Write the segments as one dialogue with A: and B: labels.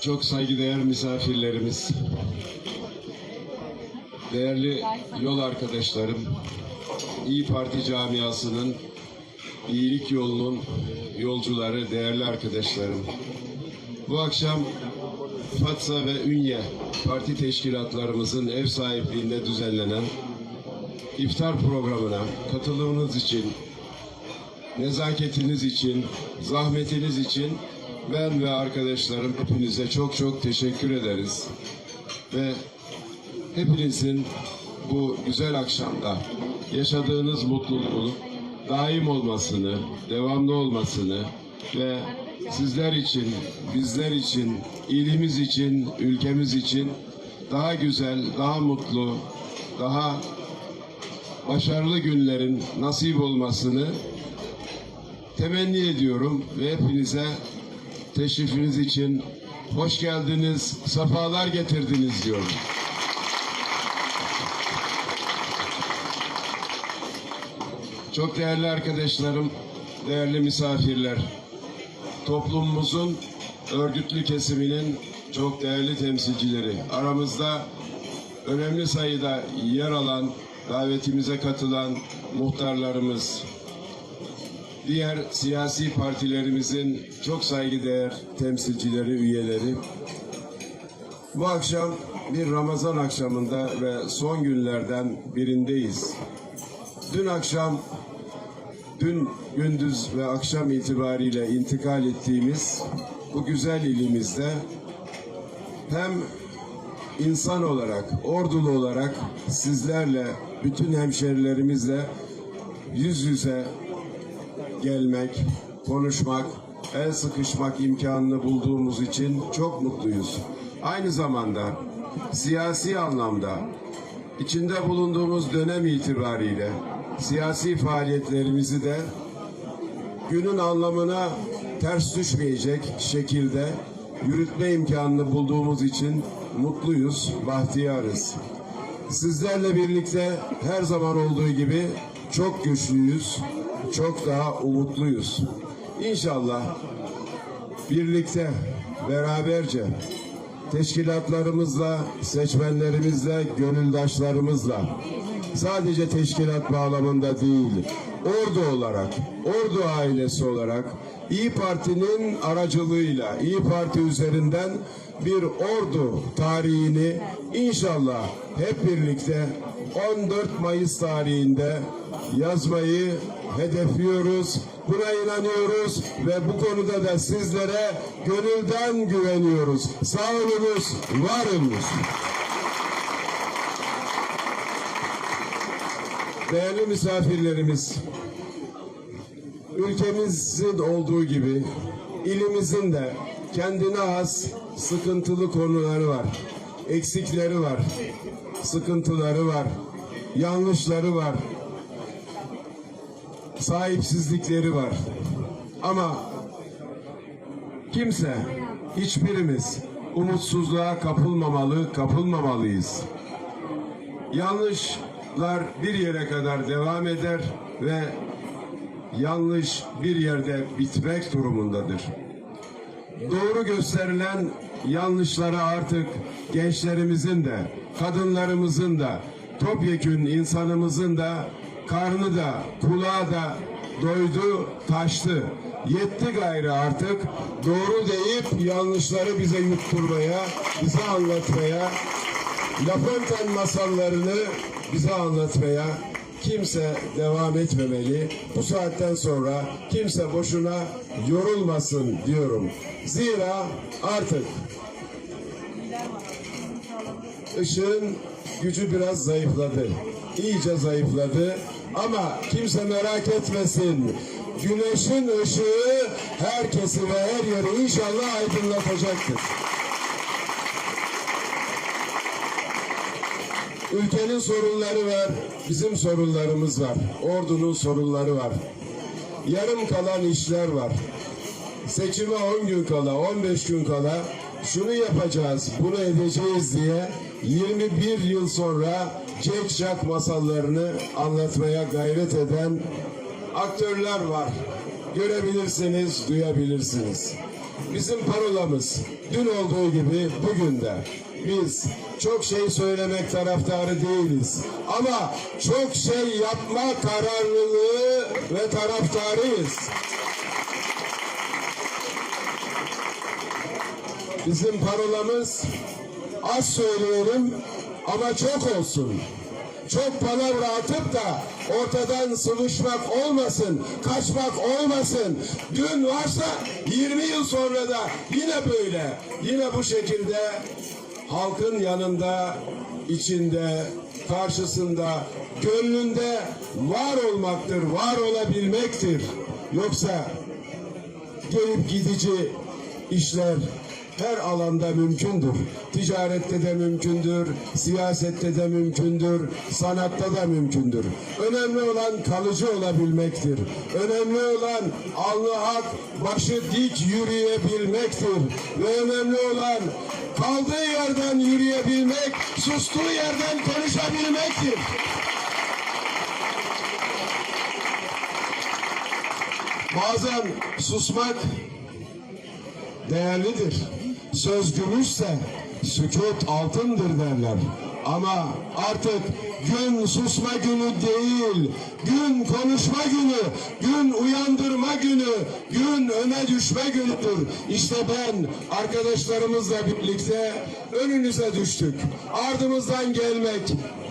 A: Çok saygıdeğer misafirlerimiz, değerli yol arkadaşlarım, İyi Parti camiasının iyilik yolunun yolcuları, değerli arkadaşlarım. Bu akşam Fatsa ve Ünye parti teşkilatlarımızın ev sahipliğinde düzenlenen iftar programına katılımınız için, nezaketiniz için, zahmetiniz için ben ve arkadaşlarım hepinize çok çok teşekkür ederiz. Ve hepinizin bu güzel akşamda yaşadığınız mutluluğun daim olmasını, devamlı olmasını ve sizler için, bizler için, ilimiz için, ülkemiz için daha güzel, daha mutlu, daha başarılı günlerin nasip olmasını temenni ediyorum ve hepinize teşrifiniz için hoş geldiniz, sefalar getirdiniz diyorum. Çok değerli arkadaşlarım, değerli misafirler, toplumumuzun örgütlü kesiminin çok değerli temsilcileri, aramızda önemli sayıda yer alan, davetimize katılan muhtarlarımız, diğer siyasi partilerimizin çok saygıdeğer temsilcileri, üyeleri. Bu akşam bir Ramazan akşamında ve son günlerden birindeyiz. Dün akşam, dün gündüz ve akşam itibariyle intikal ettiğimiz bu güzel ilimizde hem insan olarak, ordulu olarak sizlerle, bütün hemşerilerimizle yüz yüze gelmek, konuşmak, el sıkışmak imkanını bulduğumuz için çok mutluyuz. Aynı zamanda siyasi anlamda içinde bulunduğumuz dönem itibariyle siyasi faaliyetlerimizi de günün anlamına ters düşmeyecek şekilde yürütme imkanını bulduğumuz için mutluyuz, bahtiyarız. Sizlerle birlikte her zaman olduğu gibi çok güçlüyüz, çok daha umutluyuz. İnşallah birlikte, beraberce teşkilatlarımızla, seçmenlerimizle, gönüldaşlarımızla sadece teşkilat bağlamında değil, ordu olarak, ordu ailesi olarak İyi Parti'nin aracılığıyla, İyi Parti üzerinden bir ordu tarihini inşallah hep birlikte 14 Mayıs tarihinde yazmayı hedefliyoruz. Buna inanıyoruz ve bu konuda da sizlere gönülden güveniyoruz. Sağ olunuz, var olunuz. Değerli misafirlerimiz, ülkemizin olduğu gibi ilimizin de kendine has sıkıntılı konuları var. Eksikleri var, sıkıntıları var, yanlışları var, sahipsizlikleri var. Ama kimse, hiçbirimiz umutsuzluğa kapılmamalı, kapılmamalıyız. Yanlışlar bir yere kadar devam eder ve yanlış bir yerde bitmek durumundadır. Doğru gösterilen yanlışlara artık gençlerimizin de, kadınlarımızın da, topyekün insanımızın da karnı da, kulağı da doydu, taştı. Yetti gayrı artık doğru deyip yanlışları bize yutturmaya, bize anlatmaya, La Fontaine masallarını bize anlatmaya kimse devam etmemeli. Bu saatten sonra kimse boşuna yorulmasın diyorum. Zira artık ışığın gücü biraz zayıfladı. İyice zayıfladı. Ama kimse merak etmesin. Güneşin ışığı herkesi ve her yeri inşallah aydınlatacaktır. Ülkenin sorunları var, bizim sorunlarımız var. Ordunun sorunları var. Yarım kalan işler var. Seçime 10 gün kala, 15 gün kala şunu yapacağız, bunu edeceğiz diye 21 yıl sonra Jack masallarını anlatmaya gayret eden aktörler var. Görebilirsiniz, duyabilirsiniz. bizim parolamız dün olduğu gibi bugün de biz çok şey söylemek taraftarı değiliz. Ama çok şey yapma kararlılığı ve taraftarıyız. Bizim parolamız az söyleyelim ama çok olsun. Çok palavra atıp da ortadan sıvışmak olmasın, kaçmak olmasın. Dün varsa 20 yıl sonra da yine böyle, yine bu şekilde halkın yanında, içinde, karşısında, gönlünde var olmaktır, var olabilmektir. Yoksa gelip gidici işler her alanda mümkündür. Ticarette de mümkündür, siyasette de mümkündür, sanatta da mümkündür. Önemli olan kalıcı olabilmektir. Önemli olan alnı hak, başı dik yürüyebilmektir. Ve önemli olan kaldığı yerden yürüyebilmek, sustuğu yerden konuşabilmektir. Bazen susmak değerlidir. Söz gümüşse sükut altındır derler. Ama artık gün susma günü değil, gün konuşma günü, gün uyandırma günü, gün öne düşme günüdür. İşte ben arkadaşlarımızla birlikte önünüze düştük. Ardımızdan gelmek,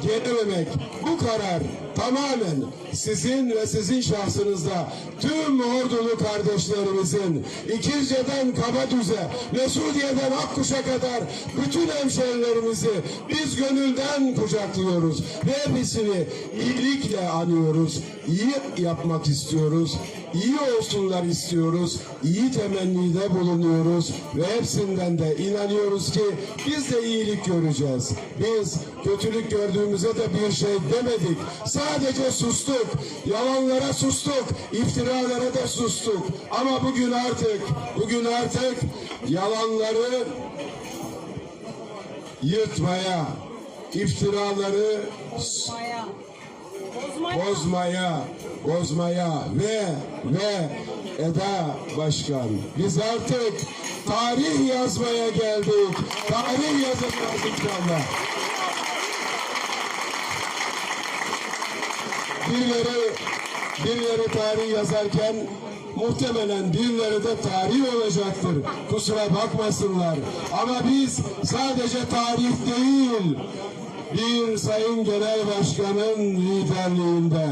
A: gelememek bu karar tamamen sizin ve sizin şahsınızda tüm ordulu kardeşlerimizin İkizce'den Kabadüz'e, Mesudiye'den Akkuş'a kadar bütün hemşehrilerimizi biz gönülden kucaklıyoruz ve hepsini iyilikle anıyoruz. İyi yapmak istiyoruz. İyi olsunlar istiyoruz. iyi temennide bulunuyoruz ve hepsinden de inanıyoruz ki biz de iyilik göreceğiz. Biz kötülük gördüğümüze de bir şey demedik. Sadece sustuk. Yalanlara sustuk. iftiralara da sustuk. Ama bugün artık bugün artık yalanları yırtmaya, iftiraları
B: Bozmaya. Bozmaya.
A: ve ve Eda Başkan biz artık tarih yazmaya geldik. Tarih yazacağız inşallah. Birileri, birileri tarih yazarken muhtemelen birileri de tarih olacaktır. Kusura bakmasınlar. Ama biz sadece tarih değil, bir sayın genel başkanın liderliğinde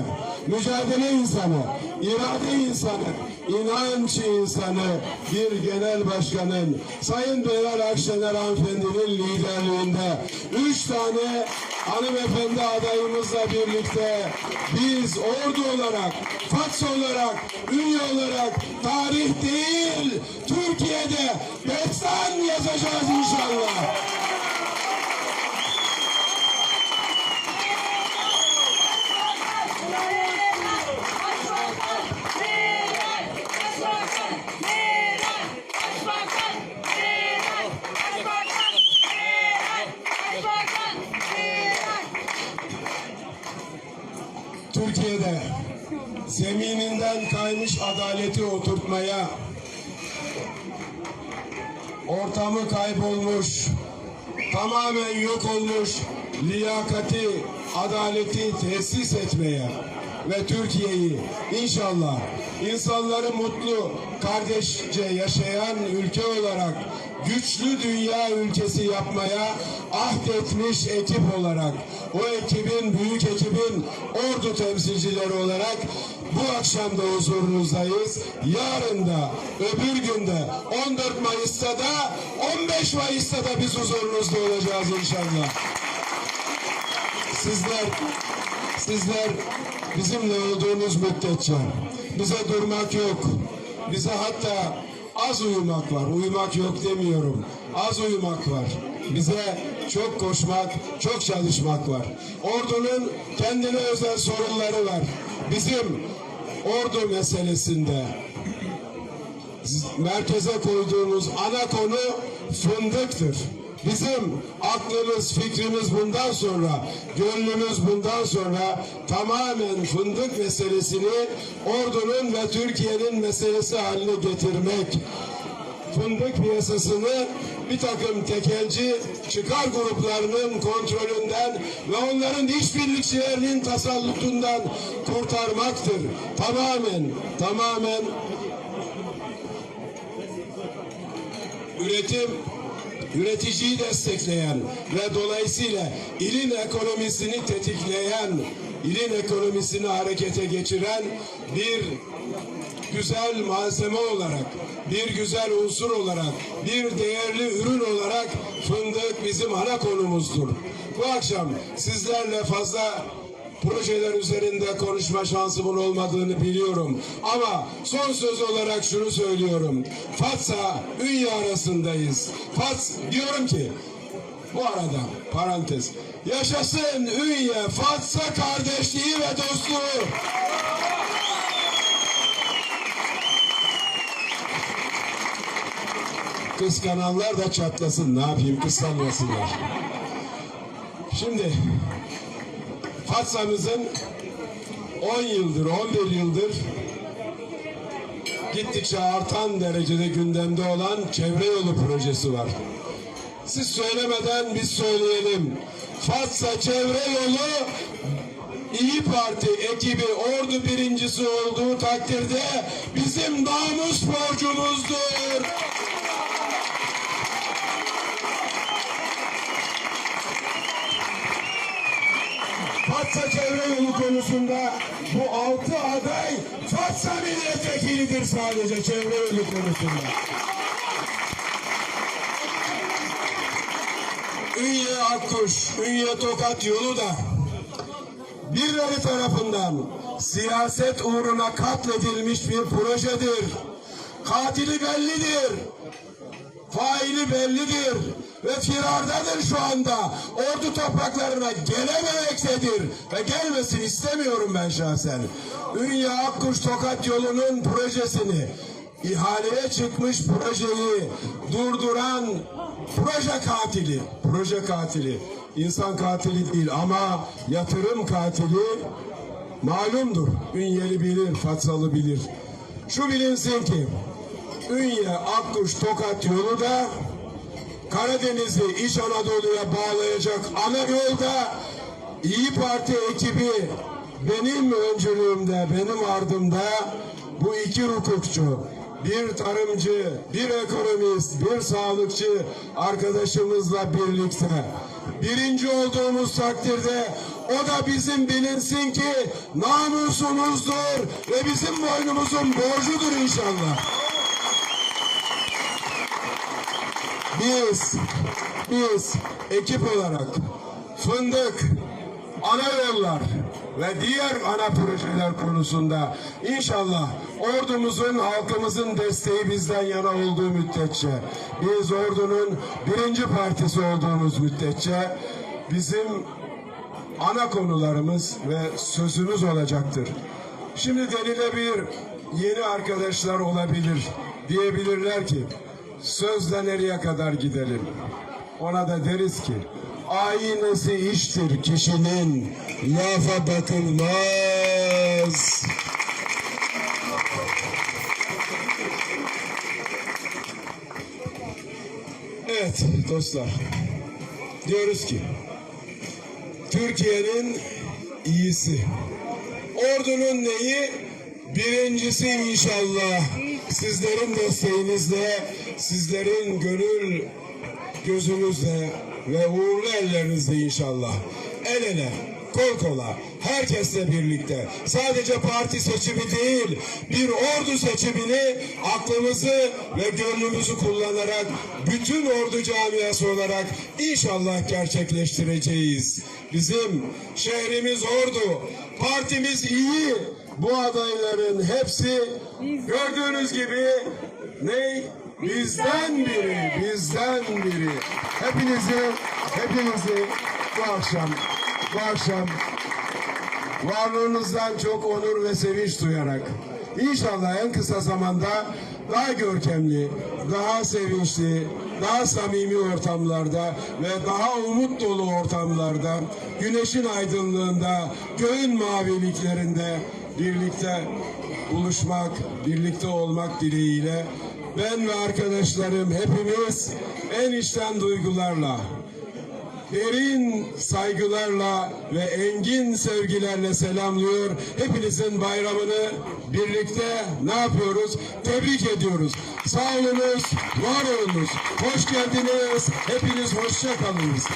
A: mücadele insanı, irade insanı, inanç insanı bir genel başkanın Sayın Meral Akşener hanımefendinin liderliğinde üç tane hanımefendi adayımızla birlikte biz ordu olarak, Faks olarak, ünye olarak tarih değil Türkiye'de destan yazacağız inşallah. Türkiye'de zemininden kaymış adaleti oturtmaya, ortamı kaybolmuş, tamamen yok olmuş liyakati, adaleti tesis etmeye ve Türkiye'yi inşallah insanları mutlu, kardeşçe yaşayan ülke olarak güçlü dünya ülkesi yapmaya ahdetmiş ekip olarak o ekibin, büyük ekibin ordu temsilcileri olarak bu akşam da huzurunuzdayız. Yarın da, öbür günde 14 Mayıs'ta da 15 Mayıs'ta da biz huzurunuzda olacağız inşallah. Sizler, sizler bizimle olduğunuz müddetçe bize durmak yok. Bize hatta az uyumak var. Uyumak yok demiyorum. Az uyumak var. Bize çok koşmak, çok çalışmak var. Ordunun kendine özel sorunları var. Bizim ordu meselesinde merkeze koyduğumuz ana konu fındıktır. Bizim aklımız, fikrimiz bundan sonra, gönlümüz bundan sonra tamamen fındık meselesini ordunun ve Türkiye'nin meselesi haline getirmek. fındık piyasasını bir takım tekelci çıkar gruplarının kontrolünden ve onların işbirlikçilerinin tasallutundan kurtarmaktır. Tamamen, tamamen üretim üreticiyi destekleyen ve dolayısıyla ilin ekonomisini tetikleyen, ilin ekonomisini harekete geçiren bir güzel malzeme olarak, bir güzel unsur olarak, bir değerli ürün olarak fındık bizim ana konumuzdur. Bu akşam sizlerle fazla projeler üzerinde konuşma şansımın olmadığını biliyorum. Ama son söz olarak şunu söylüyorum. Fatsa, Ünye arasındayız. Fats diyorum ki bu arada parantez. Yaşasın Ünye, Fatsa kardeşliği ve dostluğu. Kıskananlar da çatlasın. Ne yapayım kıskanmasınlar. Şimdi Fatsa'mızın 10 yıldır, 11 yıldır gittikçe artan derecede gündemde olan çevre yolu projesi var. Siz söylemeden biz söyleyelim. Fatsa çevre yolu İyi Parti ekibi ordu birincisi olduğu takdirde bizim namus borcumuzdur. Fatsa çevre yolu konusunda bu altı aday Fatsa milletvekilidir sadece çevre yolu konusunda. Ünye Akkuş, Ünye Tokat yolu da birileri tarafından siyaset uğruna katledilmiş bir projedir. Katili bellidir. Faili bellidir ve firardadır şu anda. Ordu topraklarına gelememektedir ve gelmesin istemiyorum ben şahsen. Ünye Akkuş Tokat yolunun projesini ihaleye çıkmış projeyi durduran proje katili, proje katili, insan katili değil ama yatırım katili malumdur. Ünyeli bilir, Fatsalı bilir. Şu bilinsin ki Ünye, Akkuş, Tokat yolu da Karadeniz'i İç Anadolu'ya bağlayacak ana yolda İyi Parti ekibi benim öncülüğümde, benim ardımda bu iki hukukçu, bir tarımcı, bir ekonomist, bir sağlıkçı arkadaşımızla birlikte birinci olduğumuz takdirde o da bizim bilinsin ki namusumuzdur ve bizim boynumuzun borcudur inşallah. Biz, biz ekip olarak fındık, ana yollar ve diğer ana projeler konusunda inşallah ordumuzun, halkımızın desteği bizden yana olduğu müddetçe, biz ordunun birinci partisi olduğumuz müddetçe bizim ana konularımız ve sözümüz olacaktır. Şimdi denilebilir, yeni arkadaşlar olabilir, diyebilirler ki sözle nereye kadar gidelim? Ona da deriz ki aynesi iştir kişinin lafa bakılmaz. Evet dostlar diyoruz ki Türkiye'nin iyisi. Ordunun neyi? Birincisi inşallah sizlerin desteğinizle, sizlerin gönül gözünüzle ve uğurlu ellerinizle inşallah. El ele, kol kola, herkesle birlikte. Sadece parti seçimi değil, bir ordu seçimini aklımızı ve gönlümüzü kullanarak bütün ordu camiası olarak inşallah gerçekleştireceğiz. Bizim şehrimiz ordu, partimiz iyi. Bu adayların hepsi gördüğünüz gibi ne? Bizden biri, bizden biri. Hepinizi, hepinizi bu akşam, bu akşam varlığınızdan çok onur ve sevinç duyarak inşallah en kısa zamanda daha görkemli, daha sevinçli, daha samimi ortamlarda ve daha umut dolu ortamlarda, güneşin aydınlığında, göğün maviliklerinde birlikte buluşmak, birlikte olmak dileğiyle ben ve arkadaşlarım hepimiz en içten duygularla, derin saygılarla ve engin sevgilerle selamlıyor. Hepinizin bayramını birlikte ne yapıyoruz? Tebrik ediyoruz. Sağ olunuz, var olunuz. Hoş geldiniz. Hepiniz hoşça kalınız.